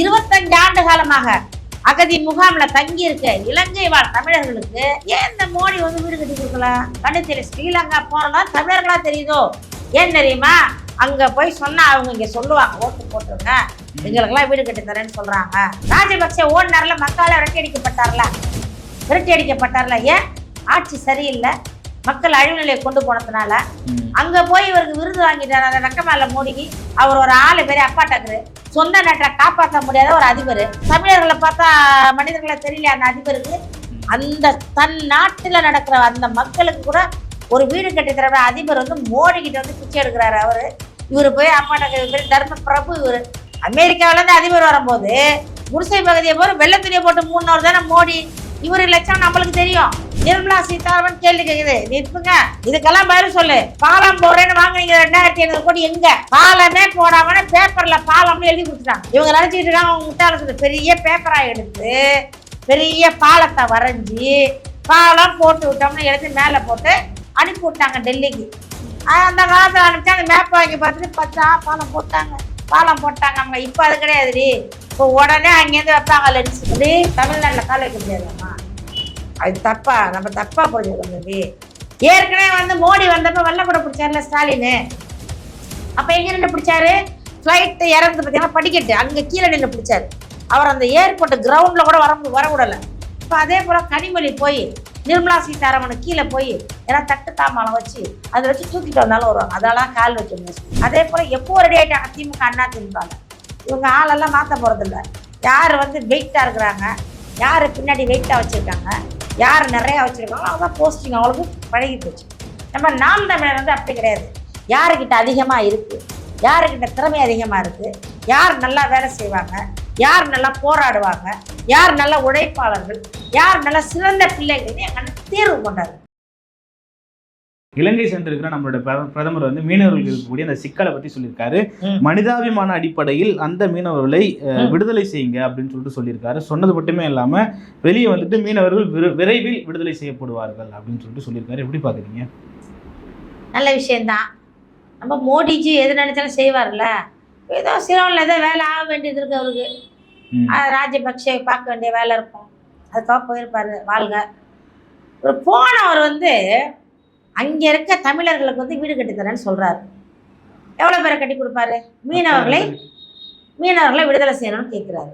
இருபத்தஞ்சு ஆண்டு காலமாக அகதி முகாம்ல தங்கி இருக்க இலங்கை வாழ் தமிழர்களுக்கு ஏன் இந்த மோடி வந்து வீடு கட்டி கொடுக்கலாம் கண்டுத்தில ஸ்ரீலங்கா போறதா தமிழர்களா தெரியுதோ? ஏன் தெரியுமா? அங்க போய் சொன்னா அவங்க இங்க சொல்லுவாங்க ஓட்டு போட்டுருங்க. எங்களுக்கெல்லாம் வீடு கட்டி தரேன்னு சொல்றாங்க. ராஜபக்சே ஓடினார்ல மக்களால் விரட்டி அடிக்கப்பட்டார்ல? விரட்டி அடிக்கப்பட்டார்ல. ஏன்? ஆட்சி சரியில்லை. மக்கள் அழிவு நிலையை கொண்டு போனதுனால. அங்க போய் இவருக்கு விருது வாங்கிட்டார். அந்த வெக்க மேல மோடிக்கு அவர் ஒரு ஆளு பேரு அப்பா டக்கரு சொந்த நாட்டை காப்பாற்ற முடியாத ஒரு அதிபர். தமிழர்களை பார்த்தா மனிதர்களை தெரியல அந்த அதிபருக்கு? அந்த தன் நாட்டுல நடக்கிற அந்த மக்களுக்கு கூட ஒரு வீடு கட்டி தர அதிபர் வந்து மோடி கிட்ட வந்து பிச்சை எடுக்கிறாரு அவரு. இவரு போய் அப்பா டக்கர் பேர் தர்ம பிரபு இவரு. அமெரிக்காவுல இருந்து அதிபர் வரும்போது குடிசை பகுதியை போற வெள்ளை துணியை போட்டு மூணு தானே மோடி. இவரு லட்சம் நம்மளுக்கு தெரியும். நிர்மலா சீதாராமன் கேள்வி கேக்குது. நிற்புங்க. இதுக்கெல்லாம் பதில் சொல்லு. பாலம் போடுறேன்னு வாங்குனீங்க. ரெண்டாயிரத்தி ஐநூறு கோடி எங்க? பாலமே போடாம பேப்பர்ல பாலம்னு எழுதி கொடுத்துட்டாங்க. இவங்க நினைச்சிட்டு இருக்காங்க அவங்க முட்டாள பெரிய பேப்பரா எடுத்து பெரிய பாலத்தை வரைஞ்சி பாலம் போட்டு விட்டோம்னு எடுத்து மேலே போட்டு அனுப்பி விட்டாங்க டெல்லிக்கு. அந்த காலத்தில் அனுப்பிச்சு அந்த மேப் வாங்கி பார்த்துட்டு பச்சா பாலம் போட்டாங்க. பாலம் போட்டாங்க அவங்க. இப்போ அது கிடையாதுடி. இப்போ உடனே அங்கேருந்து வைப்பாங்க லென்ஸ் இப்படி தமிழ்நாட்டில் கால் வைக்க அது தப்பா நம்ம தப்பா புரிஞ்சுக்கணும் தம்பி. ஏற்கனவே வந்து மோடி வந்தப்ப வெள்ளக்கூட பிடிச்சார்ல ஸ்டாலின். அப்ப எங்க நின்று பிடிச்சாரு? ஃப்ளைட் இறந்து பார்த்தீங்கன்னா படிக்கட்டு. அங்க கீழே நின்று பிடிச்சாரு. அவர் அந்த ஏர்போர்ட் கிரவுண்ட்ல கூட வர வர விடல. இப்போ அதே போல கனிமொழி போய் நிர்மலா சீதாராமன் கீழே போய் ஏன்னா தட்டு தாமாலம் வச்சு அதை வச்சு தூக்கிட்டு வந்தாலும் வருவாங்க அதெல்லாம் கால் வச்சு அதே போல எப்போ ரெடி ஆகிட்டாங்க திமுக அண்ணா திமுக. இவங்க ஆளெல்லாம் மாற்ற போகிறதில்ல யார் வந்து வெயிட்டாக இருக்கிறாங்க? யார் பின்னாடி வெயிட்டாக வச்சுருக்காங்க? யார் நிறையா வச்சுருக்காங்களோ அவங்க போஸ்டிங் அவங்களுக்கு பழகி போச்சு. நம்ம நாம் தமிழர் வந்து அப்படி கிடையாது. யாருக்கிட்ட அதிகமாக இருக்குது யாருக்கிட்ட திறமை அதிகமாக இருக்குது யார் நல்லா வேலை செய்வாங்க? யார் நல்லா போராடுவாங்க? யார் நல்ல உழைப்பாளர்கள்? யார் நல்ல சிறந்த பிள்ளைகள்னு எங்கள் அண்ணன் தீர்வு கொண்டாரு இலங்கை சென்றிருக்கிற நம்மளோட பிர- பிரதமர் வந்து மீனவர்களுக்கு இருக்கக்கூடிய அந்த சிக்கலை பத்தி சொல்லியிருக்காரு. மனிதாபிமான அடிப்படையில் அந்த மீனவர்களை. விடுதலை செய்யுங்க அப்படின்னு சொல்லிட்டு சொல்லியிருக்காரு. சொன்னது மட்டுமே இல்லாம வெளியே வந்துட்டு மீனவர்கள் விரு- விரைவில் விடுதலை செய்யப்படுவார்கள் அப்படின்னு சொல்லிட்டு சொல்லியிருக்காரு. எப்படி பாக்குறீங்க? நல்ல விஷயந்தான் நம்ம மோடிஜி எது நினைச்சாலும் செய்வார்ல. ஏதோ சிலோனில் ஏதோ வேலை ஆக வேண்டியது இருக்கு அவருக்கு. ராஜபக்சே பார்க்க வேண்டிய வேலை இருக்கும். அதுக்காக போயிருப்பாரு வாழ்க. ஒரு போனவர் வந்து அங்கே இருக்க தமிழர்களுக்கு வந்து வீடு கட்டி தரேன்னு சொல்றாரு. எவ்வளோ பேரை கட்டி கொடுப்பாரு? மீனவர்களை மீனவர்களை விடுதலை செய்யணும்னு கேட்குறாரு.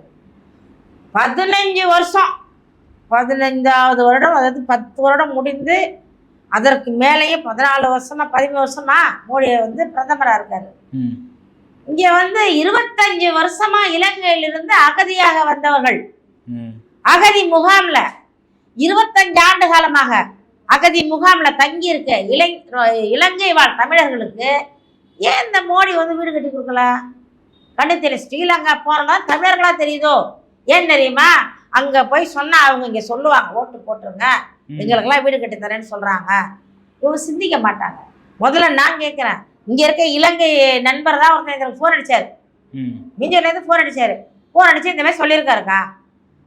பதினஞ்சு வருஷம். பதினஞ்சாவது வருடம் அதாவது பத்து வருடம் முடிந்து அதற்கு மேலேயே பதினாலு வருஷமா பதிமூணு வருஷமா மோடி வந்து பிரதமரா இருக்காரு. இங்க வந்து இருபத்தஞ்சு வருஷமா இலங்கையிலிருந்து அகதியாக வந்தவர்கள். அகதி முகாம்ல இருபத்தஞ்சு ஆண்டு காலமாக அகதி முகாம்ல தங்கி இருக்க இலை இலங்கை வாழ் தமிழர்களுக்கு ஏன் இந்த மோடி வந்து வீடு கட்டி கொடுக்கலாம் கண்டுத்தில ஸ்ரீலங்கா போறதா தமிழர்களா தெரியுதோ? ஏன் தெரியுமா? அங்க போய் சொன்னா அவங்க இங்க சொல்லுவாங்க ஓட்டு போட்டுருங்க. எங்களுக்கெல்லாம் வீடு கட்டி தரேன்னு சொல்றாங்க. இவங்க சிந்திக்க மாட்டாங்க. முதல்ல நான் கேட்குறேன் இங்க இருக்க இலங்கை நண்பர் தான் ஒருத்தர் எனக்கு ஃபோன் அடிச்சாரு. மிஞ்சூர்லேருந்து ஃபோன் அடிச்சாரு. ஃபோன் அடிச்சு இந்த மாதிரி சொல்லியிருக்காருக்கா?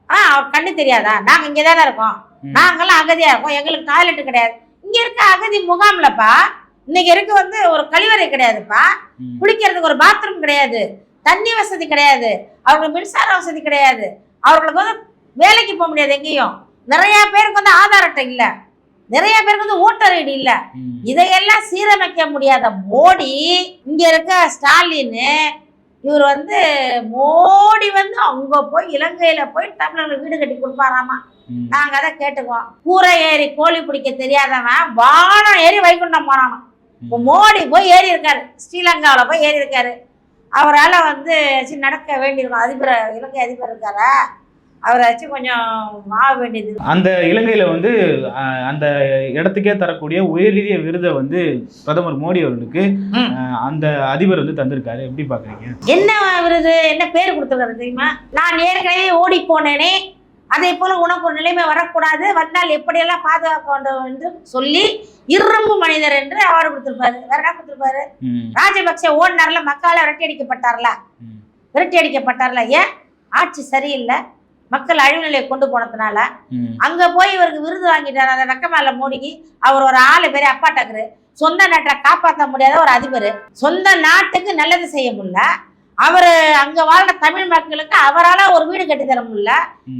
ஆ அவர் கண்ணு தெரியாதா? நாங்கள் இங்கே தானே இருக்கோம். நாங்கெல்லாம் அகதியாக இருக்கோம். எங்களுக்கு டாய்லெட் கிடையாது. இங்கே இருக்க அகதி முகாம்லப்பா இன்னைக்கு இருக்க வந்து ஒரு கழிவறை கிடையாதுப்பா. குளிக்கிறதுக்கு ஒரு பாத்ரூம் கிடையாது. தண்ணி வசதி கிடையாது. அவங்களுக்கு மின்சார வசதி கிடையாது. அவர்களுக்கு வந்து வேலைக்கு போக முடியாது எங்கேயும். நிறைய பேருக்கு வந்து ஆதார் அட்டை இல்லை. நிறைய பேருக்கு வந்து ஓட்டர் ஐடி இல்லை. இதையெல்லாம் சீரமைக்க முடியாத மோடி இங்க இருக்க ஸ்டாலின் இவர் வந்து மோடி வந்து அங்க போய் இலங்கையில போய் தமிழர்களுக்கு வீடு கட்டி கொடுப்பாராமா. நாங்க அதை கேட்டுக்குவோம். கூரை ஏறி கோழி பிடிக்க தெரியாதவன் வானம் ஏறி வைகுண்டம் இப்போ மோடி போய் ஏறி இருக்காரு. ஸ்ரீலங்காவில் போய் ஏறி இருக்காரு. அவரால் வந்து நடக்க வேண்டியிருக்கும். அதிபர் இலங்கை அதிபர் இருக்காரா? அவரை வச்சு கொஞ்சம் ஆக வேண்டியது. அந்த இலங்கையில வந்து அந்த இடத்துக்கே தரக்கூடிய உயரிய விருதை வந்து பிரதமர் மோடி அவர்களுக்கு அந்த அதிபர் வந்து தந்திருக்காரு. எப்படி பாக்குறீங்க? என்ன விருது? என்ன பேர் கொடுத்துருக்காரு தெரியுமா? நான் ஏற்கனவே ஓடி போனேனே. அதே போல உனக்கு ஒரு நிலைமை வரக்கூடாது. வந்தால் எப்படியெல்லாம் பாதுகாக்க வேண்டும் என்று சொல்லி இரும்பு மனிதர் என்று அவார்டு கொடுத்திருப்பாரு. வேற என்ன கொடுத்திருப்பாரு. ராஜபக்சே ஓடினார்ல மக்களால் விரட்டி அடிக்கப்பட்டார்ல. விரட்டி அடிக்கப்பட்டார்ல ஏன்? ஆட்சி சரியில்லை. மக்கள் அழிவு நிலையை கொண்டு போனதுனால. அங்க போய் இவருக்கு விருது வாங்கிட்டார். அந்த வெக்க மேல மோடிக்கு. அவர் ஒரு ஆளு பேரு அப்பா டக்கரு சொந்த நாட்டை காப்பாற்ற முடியாத ஒரு அதிபர். சொந்த நாட்டுக்கு நல்லது செய்ய முடியல. அவரு அங்க வாழ்ற தமிழ் மக்களுக்கு அவரால ஒரு வீடு கட்டி தர முடியல.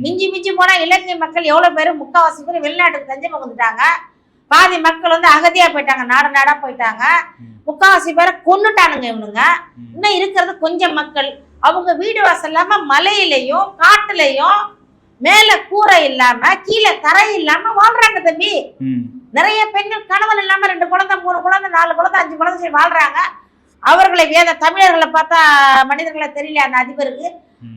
மிஞ்சி மிஞ்சி போனா இலங்கை மக்கள் எவ்வளவு பேர் முக்காவாசி பேர் வெளிநாட்டுக்கு தஞ்சம் வந்துட்டாங்க. பாதி மக்கள் வந்து அகதியா போயிட்டாங்க. நாடு நாடா போயிட்டாங்க. முக்காவாசி பேரை கொன்னுட்டானுங்க இவனுங்க. இன்னும் இருக்கிறது கொஞ்சம் மக்கள். அவங்க வீடு வாசல் இல்லாம மலையிலையும் காட்டுலயும் மேல கூரை இல்லாம கீழே தரை இல்லாம வாழ்றாங்க தம்பி. நிறைய பெண்கள் கணவன் இல்லாம ரெண்டு குழந்தை மூணு குழந்தை நாலு குழந்தை அஞ்சு குழந்தை சரி வாழ்றாங்க அவர்களை வேத தமிழர்களை பார்த்தா மனிதர்களை தெரியல அந்த அதிபருக்கு.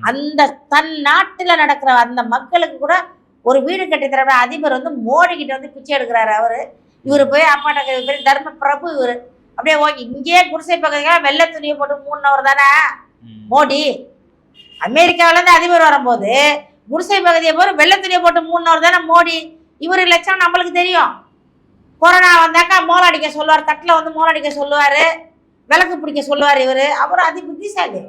அந்த தன் நாட்டுல நடக்கிற அந்த மக்களுக்கு கூட ஒரு வீடு கட்டி தர அதிபர் வந்து மோடி கிட்ட வந்து பிச்சை எடுக்கிறாரு அவரு இவரு போய் அப்பாட்ட தர்ம பிரபு இவரு அப்படியே ஓகே இங்கேயே குடிசை பகுதிகள் வெள்ளை துணியை போட்டு மூணவர் தானே. மோடி. அமெரிக்காவுல இருந்து அதிபர் வரும்போது குடிசை பகுதியை போய் வெள்ளை துணியை போட்டு மூணவர் தானே மோடி. இவர் லட்சம் நம்மளுக்கு தெரியும். கொரோனா வந்தாக்கா மோளம் அடிக்க சொல்லுவார் தட்டில் வந்து மோளம் அடிக்க சொல்லுவார் விளக்கு பிடிக்க சொல்லுவார் இவர். அவரும் அதி புத்திசாலி.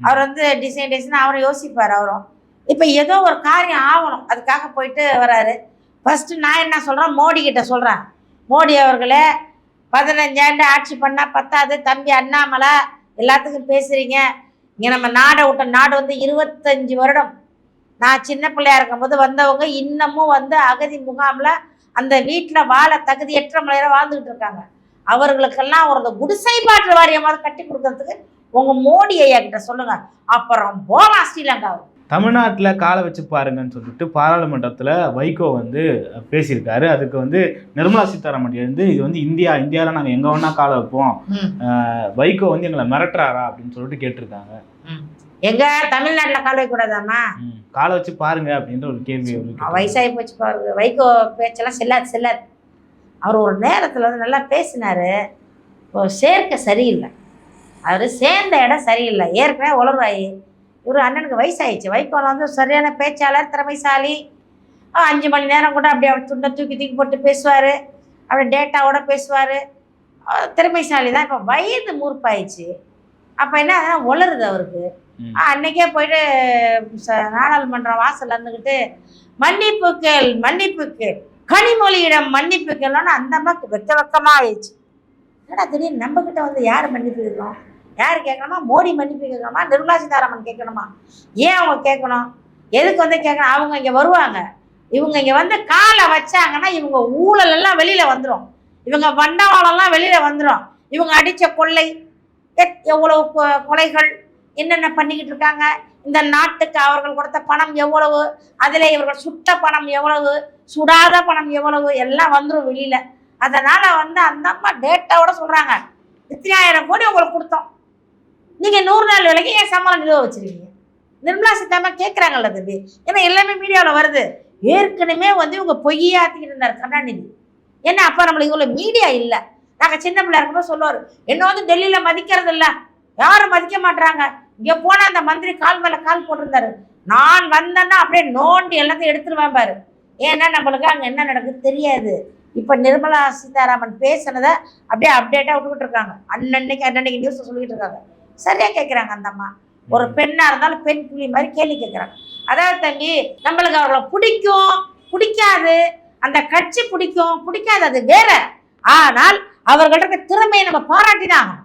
அவர் வந்து டிசைன் டிசைன் அவரும் யோசிப்பார் அவரும். இப்போ ஏதோ ஒரு காரியம் ஆகணும். அதுக்காக போயிட்டு வராரு. ஃபஸ்ட்டு நான் என்ன சொல்கிறேன் மோடி கிட்ட சொல்கிறேன் மோடி அவர்களே பதினஞ்சாண்டு ஆட்சி பண்ணால் பத்தாது. தம்பி அண்ணாமலை எல்லாத்துக்கும் பேசுகிறீங்க இங்கே நம்ம நாடை விட்ட நாடு வந்து இருபத்தஞ்சி வருடம். நான் சின்ன பிள்ளையா இருக்கும்போது வந்தவங்க இன்னமும் வந்து அகதி முகாமில் அந்த வீட்டில் வாழ தகுதியற்ற முறையில் வாழ்ந்துக்கிட்டு இருக்காங்க. அவர்களுக்கெல்லாம் ஒரு இந்த குடிசை பாட்டு வாரியமாவது கட்டி கொடுக்கறதுக்கு உங்கள் மோடி ஐயா கிட்ட சொல்லுங்கள் அப்புறம் போலாம் ஸ்ரீலங்காவுக்கு. தமிழ்நாட்டில் காலை வச்சு பாருங்கன்னு சொல்லிட்டு பாராளுமன்றத்தில் வைகோ வந்து பேசியிருக்காரு. அதுக்கு வந்து நிர்மலா சீதாராமன் எழுந்து இது வந்து இந்தியா இந்தியாவில் நாங்கள் எங்கே வேணா காலை வைப்போம். வைகோ வந்து எங்களை மிரட்டுறாரா அப்படின்னு சொல்லிட்டு கேட்டிருக்காங்க. எங்க தமிழ்நாட்டுல கால் வைக்கக்கூடாதாம்மா ம். காலை வச்சு பாருங்க அப்படின்ற ஒரு கேள்வி. வயசாகி போச்சு பாருங்க. வைகோ பேச்செல்லாம் செல்லாது செல்லாது. அவர் ஒரு நேரத்தில் வந்து நல்லா பேசினாரு. இப்போ சேர்க்க சரியில்லை. அவர் சேர்ந்த இடம் சரியில்லை. ஏற்கனவே உளர்வாயி இவர் அண்ணனுக்கு வயசாயிடுச்சு. வைகோல வந்து சரியான பேச்சாளர் திறமைசாலி. அஞ்சு மணி நேரம் கூட அப்படியே அவர் துண்டை தூக்கி தூக்கி போட்டு பேசுவார். அப்படியே டேட்டாவோட பேசுவார். திறமைசாலி தான். இப்போ வயது மூர்ப்பாயிடுச்சு. அப்போ என்ன உளருது அவருக்கு. அன்னைக்கே போயிட்டு ச- நாடாளுமன்றம் வாசல்ல இருந்துக்கிட்டு மன்னிப்பு கேள் மன்னிப்பு கேள். கனிமொழியிடம் மன்னிப்பு கேள்னு அந்த அம்மாக்கு வெக்க வெக்கமா ஆயிடுச்சு என்னடா திடீர்னு நம்ம கிட்ட வந்து யார் மன்னிப்பு கேட்கணும் யார் கேட்கணுமா? மோடி மன்னிப்பு கேட்கணுமா? நிர்மலா சீதாராமன் கேட்கணுமா? ஏன் அவங்க கேட்கணும்? எதுக்கு வந்து கேட்கணும்? அவங்க இங்கே வருவாங்க. இவங்க இங்கே வந்து காலை வச்சாங்கன்னா இவங்க ஊழல் எல்லாம் வந்துடும் இவங்க வண்டவாளம்லாம் வெளியில் வந்துடும் இவங்க அடித்த கொள்ளை எவ்வளவு கொ- கொலைகள் என்னென்ன பண்ணிக்கிட்டு இருக்காங்க? இந்த நாட்டுக்கு அவர்கள் கொடுத்த பணம் எவ்வளவு? அதில் இவர்கள் சுட்ட பணம் எவ்வளவு? சுடாத பணம் எவ்வளவு? எல்லாம் வந்துடும் வெளியில். அதனால் வந்து அந்த அம்மா டேட்டாவோட சொல்கிறாங்க இத்தனாயிரம் கோடி உங்களுக்கு கொடுத்தோம். நீங்கள் நூறு நாள் வேலைக்கு ஏன் சம்பளம் நிறுவ வச்சிருக்கீங்க? நிர்மலா சீதாராமன் கேட்குறாங்கல்ல தம்பி. ஏன்னா எல்லாமே மீடியாவில் வருது. ஏற்கனவே வந்து இவங்க பொய்யாத்திக்கிட்டு இருந்தார் கருணாநிதி. ஏன்னா அப்போ நம்மளுக்கு இவ்வளோ மீடியா இல்லை. நாங்கள் சின்ன பிள்ளை இருக்கும்போது சொல்லுவார் என்ன வந்து டெல்லியில் மதிக்கிறது இல்லை. யாரும் மதிக்க மாட்றாங்க. இங்கே போனால் அந்த மந்திரி கால் மேலே கால் போட்டிருந்தாரு. நான் வந்தேன்னா அப்படியே நோண்டி எல்லாத்தையும் எடுத்துருவேன் பாரு. ஏன்னா நம்மளுக்கு அங்கே என்ன நடக்குது தெரியாது. இப்போ நிர்மலா சீதாராமன் பேசுனதை அப்படியே அப்டேட்டாக விட்டுக்கிட்டு இருக்காங்க. அன்னன்னைக்கு அன்னன்னைக்கு நியூஸ் சொல்லிக்கிட்டு இருக்காங்க. சரியாக கேட்குறாங்க அந்த அம்மா. ஒரு பெண்ணாக இருந்தாலும் பெண் புலி மாதிரி கேள்வி கேட்குறாங்க அதாவது தம்பி நம்மளுக்கு அவர்களை பிடிக்கும் பிடிக்காது. அந்த கட்சி பிடிக்கும் பிடிக்காது அது வேற. ஆனால் அவர்கள்ட்ட திறமையை நம்ம பாராட்டி தான் ஆகணும்.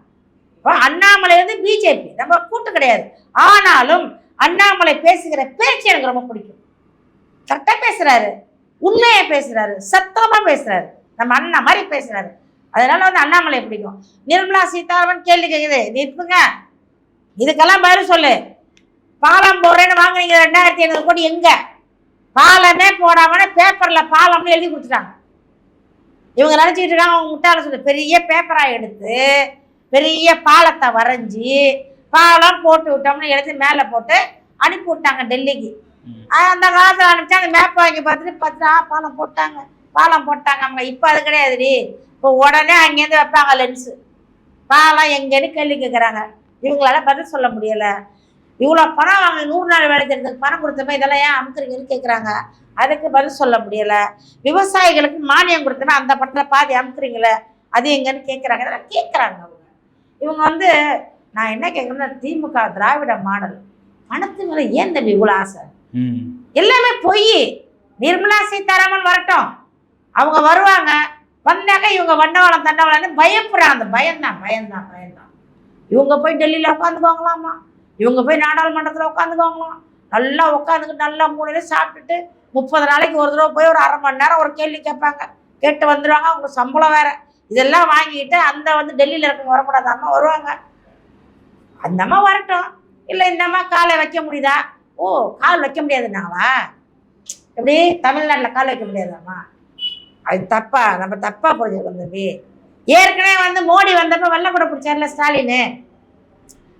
இப்போ அண்ணாமலை வந்து பிஜேபி நம்ம கூட்டு கிடையாது. ஆனாலும் அண்ணாமலை பேசுகிற பேச்சு எனக்கு ரொம்ப பிடிக்கும். கரெக்டாக பேசுறாரு. உண்மையை பேசுறாரு. சத்தமா பேசுறாரு. நம்ம அண்ணா மாதிரி பேசுறாரு. அதனால வந்து அண்ணாமலை பிடிக்கும் நிர்மலா சீதாராமன் கேள்வி கேட்குது நிறுத்துங்க இதுக்கெல்லாம் பதில் சொல்லு. பாலம் போடுறேன்னு வாங்குனீங்க. ரெண்டாயிரத்தி ஐநூறு கோடி எங்க? பாலமே போடாம பேப்பர்ல பாலம்னு எழுதி கொடுத்துட்டாங்க. இவங்க நினைச்சிட்டு இருக்காங்க அவங்க முட்டாள சொல்லு. பெரிய பேப்பரா எடுத்து பெரிய பாலத்தை வரைஞ்சி பாலம் போட்டு விட்டோம்னு எழுதி மேலே போட்டு அனுப்பி விட்டாங்க டெல்லிக்கு. அந்த காலத்தில் அனுப்பிச்சா அந்த மேப் வாங்கி பார்த்துட்டு பார்த்துட்டு ஆ பாலம் போட்டாங்க. பாலம் போட்டாங்க. அவங்க இப்போ அது கிடையாதுடி. இப்போ உடனே அங்கேருந்து வைப்பாங்க லென்ஸு பாலம் எங்கேன்னு கேள்வி கேட்குறாங்க இவங்களால பதில் சொல்ல முடியலை. இவ்வளோ பணம் வாங்க நூறு நாள் வேலை செய்யறதுக்கு பணம் கொடுத்தமே இதெல்லாம் ஏன் அமுக்குறீங்கன்னு கேட்குறாங்க அதுக்கு பதில் சொல்ல முடியலை. விவசாயிகளுக்கு மானியம் கொடுத்தமே அந்த பணத்தை பாதி அமுக்குறீங்களே அது எங்கன்னு கேட்குறாங்க இதெல்லாம் கேட்குறாங்க அவங்க. இவங்க வந்து நான் என்ன கேட்குறேன்னா திமுக திராவிட மாடல். பணத்து மேலே ஏன் தம்பி இவ்வளோ ஆசை. எல்லாமே பொய். நிர்மலா சீதாராமன் வரட்டும். அவங்க வருவாங்க. வந்தாக்க இவங்க வண்டவாளம் தண்டவாளம்னு பயப்படுறான் அந்த பயம்தான் பயம்தான் பயம்தான். இவங்க போய் டெல்லியில் உட்காந்துக்குவாங்களாமா இவங்க போய் நாடாளுமன்றத்தில் உட்காந்துக்குவாங்களாம் நல்லா உட்காந்துக்கிட்டு நல்லா மூணுல சாப்பிட்டுட்டு முப்பது நாளைக்கு ஒரு தடவை போய் ஒரு அரை மணி நேரம் ஒரு கேள்வி கேட்பாங்க. கேட்டு வந்துடுவாங்க அவங்க சம்பளம் வேற. இதெல்லாம் வாங்கிட்டு அந்த வந்து டெல்லியில் இருக்கவங்க வரக்கூடாது. அம்மா வருவாங்க. அந்த அம்மா வரட்டும். இல்லை இந்த அம்மா காலை வைக்க முடியுதா? ஓ கால் வைக்க முடியாதுனாவா எப்படி? தமிழ்நாட்டில் கால் வைக்க முடியாதாம்மா? அது தப்பா நம்ம தப்பா புரிஞ்சுக்கணும் தம்பி. ஏற்கனவே வந்து மோடி வந்தப்ப வெள்ளக்கூட பிடிச்சார்ல ஸ்டாலின்.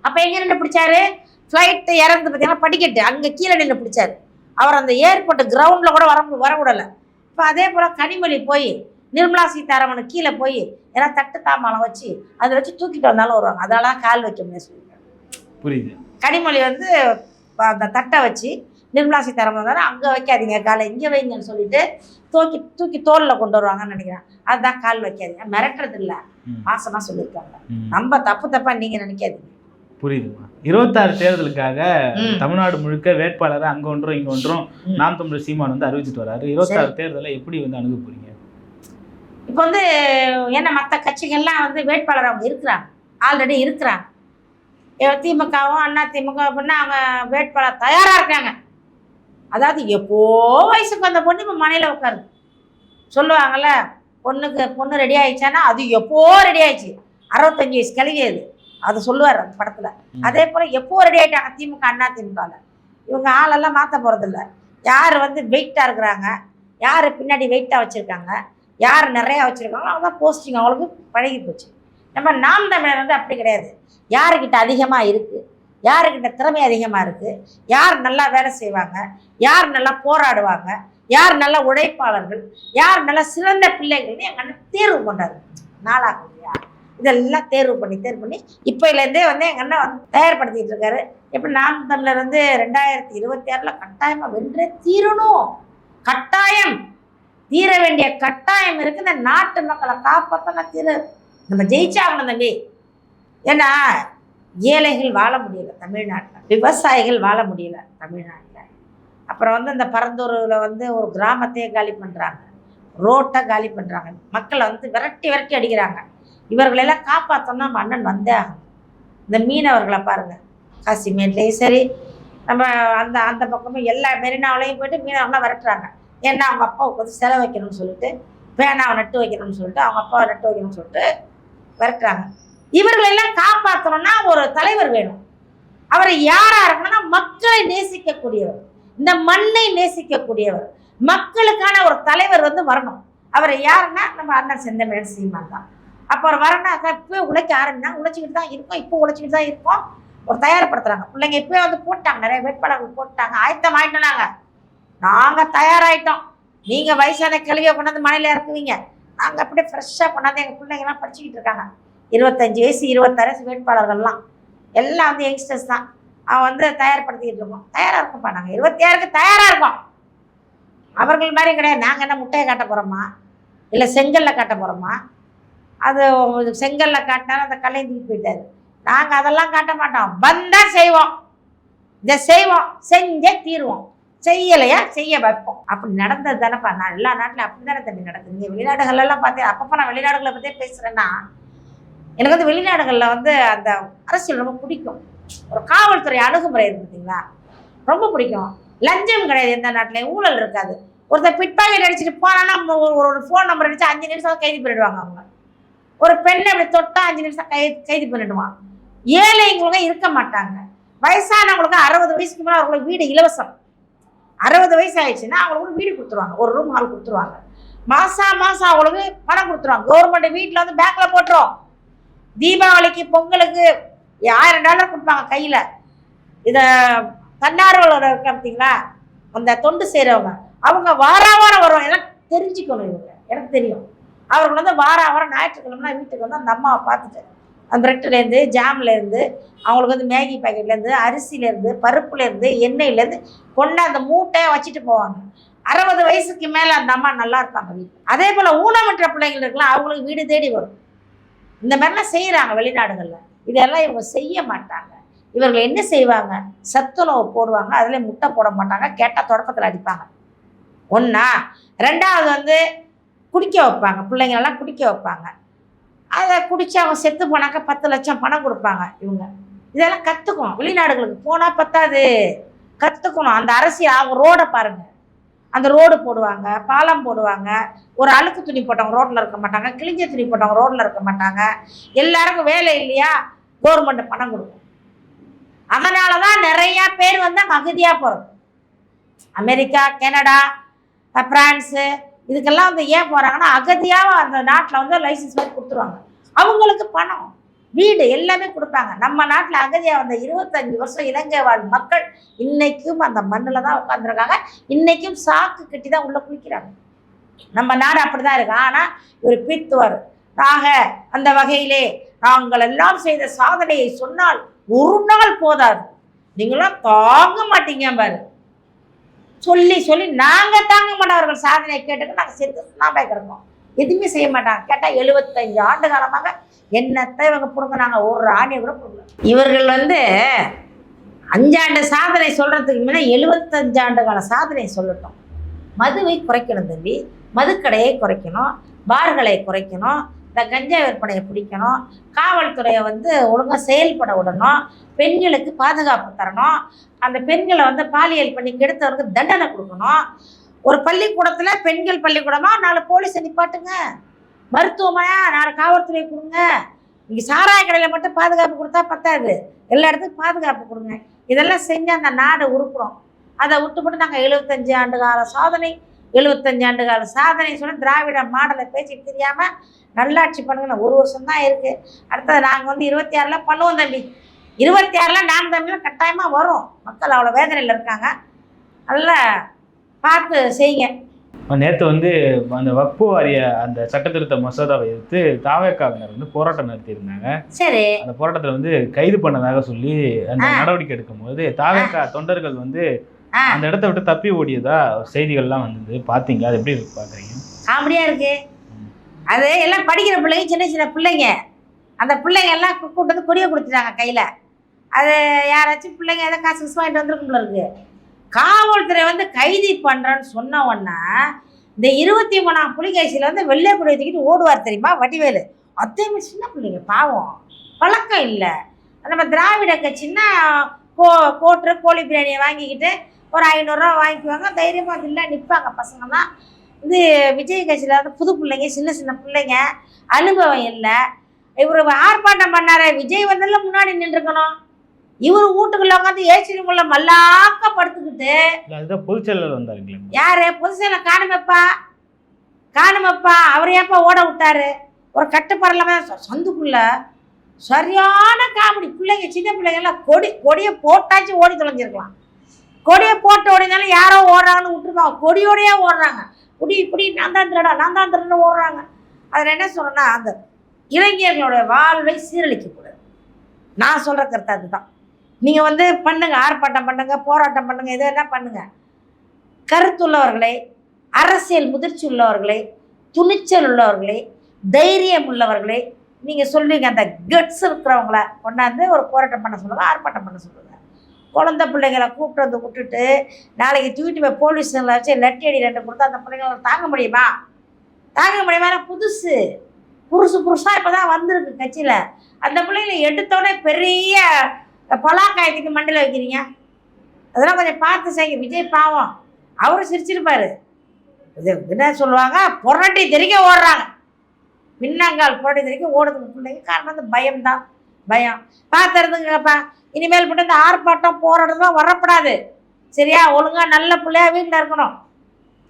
அப்போ எங்க நின்று பிடிச்சாரு? ஃப்ளைட்டு இறந்து பார்த்தீங்கன்னா படிக்கட்டு. அங்கே கீழே நின்று பிடிச்சாரு. அவர் அந்த ஏர்போர்ட் கிரவுண்டில் கூட வர வரவிடலை இப்போ அதே போல் கனிமொழி போய் நிர்மலா சீதாராமன் கீழே போய் ஏன்னா தட்டு தாமாலம் வச்சு அதை வச்சு தூக்கிட்டு வந்தாலும் வருவாங்க. அதனால தான் கால் வைக்க முடியாது புரியுது. கனிமொழி வந்து அந்த தட்டை வச்சு நிர்மலா சீதாராமன் வந்தாலும் அங்கே வைக்காதீங்க காலை இங்கே வைங்கன்னு சொல்லிட்டு தூக்கி தூக்கி தோலில் கொண்டு வருவாங்கன்னு நினைக்கிறேன். அதுதான் கால் வைக்காதீங்க. மிரட்டுறது இல்லை. ம். மாசமாக சொல்லியிருக்காங்க. நம்ம தப்பு தப்பா நீங்கள் நினைக்காதீங்க. புரியுதுமா? இருபத்தாறு தேர்தலுக்காக. தமிழ்நாடு முழுக்க வேட்பாளரை அங்க ஒன்றும் இங்க ஒன்றும். நாம் தமிழர் சீமான் வந்து அறிவிச்சிட்டு வராரு. இருபத்தாறு தேர்தலை எப்படி வந்து அணுக போறீங்க? இப்போ வந்து என்ன மற்ற கட்சிகள்லாம் வந்து வேட்பாளர் அவங்க இருக்கிறாங்க. ஆல்ரெடி இருக்கிறாங்க. திமுகவும் அண்ணா திமுக அப்படின்னா அவங்க வேட்பாளர் தயாராக இருக்காங்க. அதாவது எப்போ வயசுக்கு வந்த பொண்ணு இப்போ மனையில் உட்காருது. சொல்லுவாங்கல்ல பொண்ணுக்கு பொண்ணு ரெடி ஆயிடுச்சானா அது எப்போ ரெடி ஆயிடுச்சு? அறுபத்தஞ்சு வயசு கிழவி அது. அது சொல்லுவார் அந்த படத்தில். அதே போல் எப்போ ரெடி ஆயிட்டாங்க? திமுக அண்ணா திமுகவில் இவங்க ஆளெல்லாம் மாற்ற போகிறதில்ல யார் வந்து வெயிட்டாக இருக்கிறாங்க? யார் பின்னாடி வெயிட்டாக வச்சுருக்காங்க? யார் நிறையா வச்சுருக்காங்களோ அவங்க தான் போஸ்டிங் அவங்களுக்கு பழகி போச்சு. நம்ம நாம் தமிழர் வந்து அப்படி கிடையாது. யாருக்கிட்ட அதிகமாக இருக்குது யாருக்கிட்ட திறமை அதிகமாக இருக்குது யார் நல்லா வேலை செய்வாங்க? யார் நல்லா போராடுவாங்க? யார் நல்ல உழைப்பாளர்கள்? யார் நல்ல சிறந்த பிள்ளைகள்னு எங்கள் அண்ணன் தேர்வு கொண்டாரு நாளாகும் இல்லையா இதெல்லாம் தேர்வு பண்ணி தேர்வு பண்ணி இப்போலேருந்தே வந்து எங்கள் அண்ணன் வந்து தயார்படுத்திகிட்டு இருக்காரு. எப்படி நாம் தமிழர் ரெண்டாயிரத்தி இருபத்தி ஆறில் கட்டாயமாக வென்றே தீரணும். கட்டாயம். தீர வேண்டிய கட்டாயம் இருக்கு. இந்த நாட்டு மக்களை காப்பாற்றின தீர. நம்ம ஜெயிச்சாகணும் தம்பி. ஏன்னா ஏழைகள் வாழ முடியும் தமிழ்நாட்டில். விவசாயிகள் வாழ முடியல தமிழ்நாட்டில். அப்புறம் வந்து இந்த பரந்தூரில் வந்து ஒரு கிராமத்தையே காலி பண்ணுறாங்க ரோட்டை காலி பண்ணுறாங்க மக்களை வந்து விரட்டி விரட்டி அடிக்கிறாங்க. இவர்களெல்லாம் காப்பாற்றோம்னா நம்ம அண்ணன் வந்தே ஆகணும். இந்த மீனவர்களை பாருங்கள் காசிமேட்லேயும் சரி நம்ம அந்த அந்த பக்கமும் எல்லா மெரினாவிலையும் போயிட்டு மீனவர்களாம் விரட்டுறாங்க. ஏன்னா அவங்க அப்பாவுக்கு வந்து செலவு வைக்கணும்னு சொல்லிட்டு பேனாவை நட்டு வைக்கணும்னு சொல்லிட்டு அவங்க அப்பாவை நட்டு வைக்கணும்னு சொல்லிட்டு விரட்டுறாங்க. இவர்களெல்லாம் காப்பாற்றணும்னா ஒரு தலைவர் வேணும். அவர் யாரா இருக்கணும்னா மக்களை நேசிக்கக்கூடியவர். இந்த மண்ணை நேசிக்கக்கூடியவர். மக்களுக்கான ஒரு தலைவர் வந்து வரணும். அவர் யாருன்னா நம்ம அண்ணன் செந்தமிழன் சீமான் தான். அப்போ அவர் வரணும் இப்போ உழைக்க ஆரம்பினா உழைச்சிக்கிட்டு தான் இருக்கோம். இப்போ உழைச்சிக்கிட்டு தான் இருக்கோம். ஒரு தயார்படுத்துறாங்க. பிள்ளைங்க இப்போயே வந்து போட்டாங்க. நிறைய வேட்பாளர்கள் போட்டாங்க. ஆயத்தம் ஆயிட்டோம் நாங்கள் தயாராயிட்டோம். நீங்கள் வயசான கிழவியை கொண்டாந்து மனையில் இறக்குவீங்க. நாங்கள் அப்படியே ஃப்ரெஷ்ஷாக கொண்டாந்து எங்கள் பிள்ளைங்கலாம் படிச்சுக்கிட்டு இருக்காங்க. இருபத்தஞ்சி வயசு இருபத்தாறு வயசு வேட்பாளர்கள்லாம். எல்லாம் வந்து யங்ஸ்டர்ஸ் தான். அவன் வந்து தயார்படுத்திக்கிட்டு இருக்கோம் தயாராக இருக்கோம்ப்பா நாங்கள் இருபத்தி ஆறுக்கு தயாராக இருக்கோம் அவர்கள் மாதிரி கிடையாது. நாங்கள் என்ன முட்டையை காட்ட போகிறோமா இல்லை செங்கல்ல காட்ட போகிறோமா அது செங்கல்ல காட்டினாலும் அந்த கல்லையும் தூக்கி போயிட்டாரு. நாங்கள் அதெல்லாம் காட்ட மாட்டோம். வந்தால் செய்வோம். இதை செய்வோம். செஞ்சே தீருவோம். செய்யலையா? செய்ய வைப்போம். அப்படி நடந்தது தானேப்பா. நான் எல்லா நாட்டிலும் அப்படி தானே தம்பி நடக்குது. நீங்கள் வெளிநாடுகள்லாம் பார்த்தேன் அப்பப்போ நான் வெளிநாடுகளை பற்றியே பேசுகிறேன்னா எனக்கு வந்து வெளிநாடுகளில் வந்து அந்த அரசியல் ரொம்ப பிடிக்கும். ஒரு காவல்துறை அணுகுமுறை இருக்கு பார்த்தீங்களா ரொம்ப பிடிக்கும். லஞ்சம் கிடையாது எந்த நாட்டிலையும் ஊழல் இருக்காது. ஒருத்தர் பிட்பாக்கெட் அடிச்சுட்டு போனான்னா ஒரு ஒரு ஃபோன் நம்பர் அடிச்சு அஞ்சு நிமிஷம் கைது பண்ணிடுவாங்க அவங்க. ஒரு பெண்ணை அப்படி தொட்டால் அஞ்சு நிமிஷம் கை கைது பண்ணிடுவான். ஏழைங்களுக்கு இருக்க மாட்டாங்க. வயசானவங்களுக்கு அறுபது வயசுக்கு மேலே அவங்களுக்கு வீடு இலவசம். அறுபது வயசு ஆயிடுச்சுன்னா அவங்களுக்கு வீடு கொடுத்துருவாங்க. ஒரு ரூம் ஹால் கொடுத்துருவாங்க. மாதம் மாசம் அவங்களுக்கு பணம் கொடுத்துருவாங்க. கவர்மெண்ட் வீட்டில் வந்து பேங்க்ல போட்டுரும். தீபாவளிக்கு பொங்கலுக்கு ஆயிரம் டாலர் கொடுப்பாங்க கையில். இதை தன்னார்வலர் இருக்க பார்த்தீங்களா அந்த தொண்டு செய்கிறவங்க அவங்க வார வாரம் வருவாங்க. எல்லாம் தெரிஞ்சுக்கணும் இவங்க. எனக்கு தெரியும். அவர்கள் வந்து வார வாரம் ஞாயிற்றுக்கிழமைனா வீட்டுக்கு வந்து அந்த அம்மாவை பார்த்துட்டு அந்த பிரெட்லேருந்து ஜாம்லேருந்து அவங்களுக்கு வந்து மேகி பாக்கெட்லேருந்து அரிசிலேருந்து பருப்புலேருந்து எண்ணெயிலேருந்து கொண்டு அந்த மூட்டையை வச்சுட்டு போவாங்க. அறுபது வயசுக்கு மேலே அந்த அம்மா நல்லா இருப்பாங்க வீட்டில். அதே போல் ஊனமற்ற பிள்ளைகள் இருக்கலாம். அவங்களுக்கு வீடு தேடி வரும். இந்த மாதிரிலாம் செய்கிறாங்க வெளிநாடுகளில். இதெல்லாம் இவங்க செய்ய மாட்டாங்க. இவர்கள் என்ன செய்வாங்க? சத்துணவு போடுவாங்க. அதில் முட்டை போட மாட்டாங்க. கேட்டால் தொடக்கத்தில் அடிப்பாங்க. ஒன்றா ரெண்டாவது வந்து குடிக்க வைப்பாங்க. பிள்ளைங்களெல்லாம் குடிக்க வைப்பாங்க. அதை குடித்து அவங்க செத்து போனாக்க பத்து லட்சம் பணம் கொடுப்பாங்க இவங்க. இதெல்லாம் கற்றுக்கணும் வெளிநாடுகளுக்கு போனால் பத்தாது. கற்றுக்கணும் அந்த அரசியல் அவங்க ரோடை பாருங்கள் அந்த ரோடு போடுவாங்க பாலம் போடுவாங்க. ஒரு அழுக்கு துணி போட்டவங்க ரோட்டில் இருக்க மாட்டாங்க கிழிஞ்ச துணி போட்டவங்க ரோட்டில் இருக்க மாட்டாங்க. எல்லாருக்கும் வேலை இல்லையா? கவர்மெண்ட் பணம் கொடுக்கும். அதனால தான் நிறையா பேர் வந்து அங்கே அகதியாக போகிறது அமெரிக்கா கனடா பிரான்ஸு இதுக்கெல்லாம் வந்து ஏன் போகிறாங்கன்னா அகதியாக அந்த நாட்டில் வந்து லைசன்ஸ் மாதிரி கொடுத்துருவாங்க. அவங்களுக்கு பணம். வீடு எல்லாமே கொடுப்பாங்க நம்ம நாட்டில் அகதியாக வந்த இருபத்தஞ்சு வருஷம் இலங்கை வாழ் மக்கள் இன்னைக்கும் அந்த மண்ணில் தான் உட்காந்துருக்காங்க இன்னைக்கும் சாக்கு கட்டி தான் உள்ளே குளிக்கிறாங்க. நம்ம நாடு அப்படி தான் இருக்கு. ஆனால் ஒரு பித்துவர். ஆக அந்த வகையிலே நாங்கள் எல்லாம் செய்த சாதனையை சொன்னால் ஒரு நாள் போதாது. நீங்களாம் தாங்க மாட்டீங்க பாரு. சொல்லி சொல்லி நாங்கள் தாங்க மாட்டவர்கள் சாதனையை கேட்டுக்கு நாங்கள் செத்து நான் கிடப்போம் எதுவுமே செய்ய மாட்டாங்க. கேட்டால் எழுபத்தஞ்சு ஆண்டு காலமாக என்னத்தை இவங்க பிடுங்கினாங்க? ஒரு ஆணியை கூட பிடுங்கல. இவர்கள் வந்து அஞ்சாண்டு சாதனை சொல்கிறதுக்கு முன்னே எழுபத்தஞ்சு ஆண்டு கால சாதனை சொல்லட்டும். மதுவை குறைக்கணும் தம்பி. மதுக்கடையை குறைக்கணும். பார்களை குறைக்கணும். இந்த கஞ்சா விற்பனையை பிடிக்கணும். காவல்துறையை வந்து ஒழுங்காக செயல்பட விடணும். பெண்களுக்கு பாதுகாப்பு தரணும். அந்த பெண்களை வந்து பாலியல் பண்ணி கெடுத்தவருக்கு தண்டனை கொடுக்கணும். ஒரு பள்ளிக்கூடத்தில் பெண்கள் பள்ளிக்கூடமா? நாலு போலீஸை நிப்பாட்டுங்க. மருத்துவமனை நாலு காவல்துறை கொடுங்க. இங்கே சாராய கடையில் மட்டும் பாதுகாப்பு கொடுத்தா பத்தாது. எல்லா இடத்துக்கும் பாதுகாப்பு கொடுங்க. இதெல்லாம் செஞ்சு அந்த நாடு உருக்குறோம் அதை விட்டுப்பட்டு நாங்கள் எழுபத்தஞ்சு ஆண்டு கால சாதனை எழுபத்தஞ்சு ஆண்டு கால சாதனை சொல்லி திராவிட மாடலை பேச்சு தெரியாமல் நல்லாட்சி பண்ணுங்க ஒரு வருஷம் தான் இருக்குது அடுத்தது நாங்கள் வந்து இருபத்தி ஆறில் பண்ணுவோம் தம்பி இருபத்தி ஆறில் நான் தம்பிலாம் கட்டாயமாக வரும். மக்கள் அவ்வளோ வேதனையில் இருக்காங்க. நல்லா பார்த்து செய்யுங்க. நேற்று வந்து அந்த வக்பு வாரிய அந்த சட்டத்திருத்த மசோதாவை எதிர்த்து தாவேக்காவினர் வந்து போராட்டம் நடத்தியிருந்தாங்க. சரி. அந்த போராட்டத்தில் வந்து கைது பண்ணதாக சொல்லி அந்த. நடவடிக்கை எடுக்கும்போது தாவேக்கா தொண்டர்கள் வந்து அந்த இடத்த விட்டு தப்பி ஓடியதா செய்திகள்லாம் வந்தது. பார்த்தீங்க அது எப்படி பார்க்குறீங்க காமெடியாக இருக்கு. அது எல்லாம் படிக்கிற பிள்ளைங்க சின்ன சின்ன பிள்ளைங்க. அந்த பிள்ளைங்க எல்லாம் கூட்டு வந்து கொடியை கொடுத்துட்டாங்க கையில். அது யாராச்சும் பிள்ளைங்க ஏதோ காசு வாங்கிட்டு வந்திருக்கும் போல இருக்கு. காவல்துறை வந்து கைதி பண்ணுறேன்னு சொன்ன உடனே இந்த இருபத்தி மூணாம் புலிகேசியில் வந்து வெள்ளை கொடியை தூக்கிட்டு ஓடுவார் தெரியுமா? வடிவேலு. அத்தையுமே சின்ன பிள்ளைங்க பாவம். பழக்கம் இல்லை. நம்ம திராவிட கட்சின்னா கோ கோட்ரு கோழி பிரியாணியை வாங்கிக்கிட்டு ஒரு ஐநூறுரூவா வாங்கிக்குவாங்க. தைரியமாக இல்லை நிற்பாங்க பசங்கள்லாம் இது விஜய் கட்சியில் வந்து புது பிள்ளைங்க சின்ன சின்ன பிள்ளைங்க. அனுபவம் இல்லை. இவர் ஆர்ப்பாட்டம் பண்ணார். விஜய் வந்ததில் முன்னாடி நின்றுக்கணும். இவர் வீட்டுக்குள்ள உட்காந்து ஏசி ரூமுள்ள மல்லாக்க படுத்துக்கிட்டு அதுதான் பொதுச்செயலர் வந்தாருங்களே. யாரு? பொதுசேல காணுமப்பா? காணுமப்பா? அவர் ஏப்பா ஓட விட்டாரு? ஒரு கட்டுப்படலாம சந்துக்குள்ள சரியான காமெடி. பிள்ளைங்க சின்ன பிள்ளைங்க எல்லாம் கொடி கொடியை போட்டாச்சும் ஓடி தொலைஞ்சிருக்கலாம். கொடியை போட்டு ஓடினாலும் யாரோ ஓடுறாங்கன்னு விட்டுருப்பாங்க. கொடியோடயே ஓடுறாங்க. குடி இப்படி நான் தான் திருடா நான் தான் திருடன்னு ஓடுறாங்க. அதில் என்ன சொல்றேன்னா அந்த இளைஞர்களுடைய வாழ்வை சீரழிக்கக்கூடாது. நான் சொல்கிற கருத்து அதுதான். நீங்கள் வந்து பண்ணுங்க ஆர்ப்பாட்டம் பண்ணுங்க போராட்டம் பண்ணுங்க எது என்ன பண்ணுங்க. கருத்துள்ளவர்களை அரசியல் முதிர்ச்சி உள்ளவர்களை துணிச்சல் உள்ளவர்களை தைரியம் உள்ளவர்களை நீங்கள் சொல்லுவீங்க அந்த கட்ஸ் இருக்கிறவங்கள கொண்டாந்து ஒரு போராட்டம் பண்ண சொல்லுங்கள் ஆர்ப்பாட்டம் பண்ண சொல்லுங்கள் குழந்தை பிள்ளைங்களை கூப்பிட்டு வந்து விட்டுட்டு நாளைக்கு தூக்கிட்டு போய் போலீஸ் ஸ்டேஷனில் வச்சு லட்டி அடி ரெண்டு கொடுத்தா அந்த பிள்ளைங்களை தாங்க முடியுமா? தாங்க முடியுமா? புதுசு புதுசு. புதுசாக இப்போ தான் வந்திருக்கு கட்சியில். அந்த பிள்ளைங்களை எடுத்தோடனே பெரிய பலாக்காயத்துக்கு மண்டியில் வைக்கிறீங்க? அதெல்லாம் கொஞ்சம் பார்த்து செய்யுங்க. விஜய் பாவம். அவரும் சிரிச்சிருப்பாரு. இது என்ன சொல்லுவாங்க? புரட்டி தெரிக்க ஓடுறாங்க. பின்னங்கால் புரட்டி தெரிக்க ஓடுறதுக்கு பிள்ளைங்க. காரணம் வந்து பயம்தான். பயம். பார்த்துருந்துங்கப்பா இனிமேல் மட்டும் இந்த ஆர்ப்பாட்டம் போராட்டம் வரக்கூடாது சரியா? ஒழுங்காக நல்ல பிள்ளையா வீட்டில் இருக்கணும்.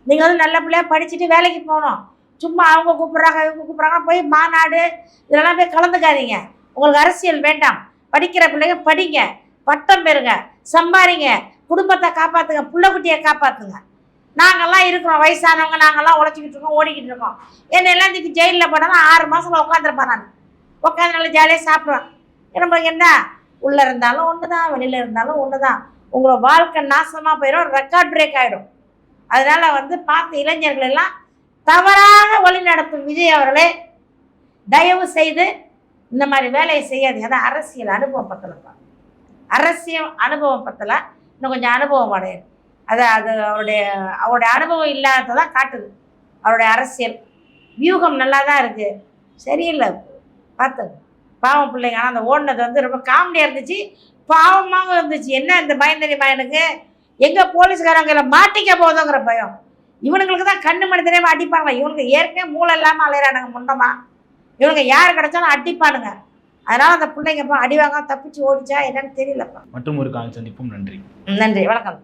நீங்கள் வந்து நல்ல பிள்ளையா படிச்சுட்டு வேலைக்கு போகணும். சும்மா அவங்க கூப்பிட்றாங்க இவங்க கூப்பிட்றாங்க. போய் மாநாடு இதெல்லாம் போய் கலந்துக்காதீங்க. உங்களுக்கு அரசியல் வேண்டாம். படிக்கிற பிள்ளைங்க படிங்க பட்டம் பெறுங்க சம்பாரிங்க குடும்பத்தை காப்பாற்றுங்க புள்ள குட்டியை காப்பாற்றுங்க நாங்கெல்லாம் இருக்கிறோம் வயசானவங்க நாங்கெல்லாம் உழைச்சிக்கிட்டு இருக்கோம் ஓடிக்கிட்டு இருக்கோம். என்னெல்லாம் இன்றைக்கி ஜெயிலில் போனாலும் ஆறு மாதம் உட்காந்துருப்பேன் நான். உட்காந்து நல்லா ஜாலியாக சாப்பிடுவேன். நம்மளுக்கு என்ன உள்ளே இருந்தாலும் ஒன்று தான் வெளியில் இருந்தாலும் ஒன்று தான் உங்களோட வாழ்க்கை நாசமாக போயிடும் ரெக்கார்ட் பிரேக் ஆகிடும் அதனால் வந்து பார்த்து இளைஞர்கள் எல்லாம் தவறாக வழிநடத்தும் விஜய் அவர்களே தயவு செய்து இந்த மாதிரி வேலையை செய்யாது. அதான் அரசியல் அனுபவம் பத்தலப்பா அரசியல் அனுபவம் பத்தல இன்னும் கொஞ்சம் அனுபவம் அடையணும் அது அது அவருடைய அவருடைய அனுபவம் இல்லாததான் காட்டுது. அவருடைய அரசியல். வியூகம் நல்லா தான் இருக்குது சரியில்லை. பார்த்து பாவம் பிள்ளைங்க. ஆனால் அந்த ஓடினது வந்து ரொம்ப காமெடியாக இருந்துச்சு. பாவமாகவும் இருந்துச்சு. என்ன இந்த பயம் தெரியுமா எனக்கு? எங்கே போலீஸ்காரங்களை மாட்டிக்க போதோங்கிற பயம். இவனுங்களுக்கு தான் கண்ணு மணி தெரியாமல் இவனுக்கு ஏற்கனவே மூளை இல்லாமல் அலையிறானுங்க முண்டமாக இவனுங்க யார் கிடைச்சாலும் அடிப்பானுங்க. அதனால் அந்த பிள்ளைங்க இப்போ அடி வாங்காம தப்பிச்சு ஓடிச்சா என்னன்னு தெரியலப்பா. மற்றும் ஒரு கால் சந்திப்பும். நன்றி. நன்றி. வணக்கம்.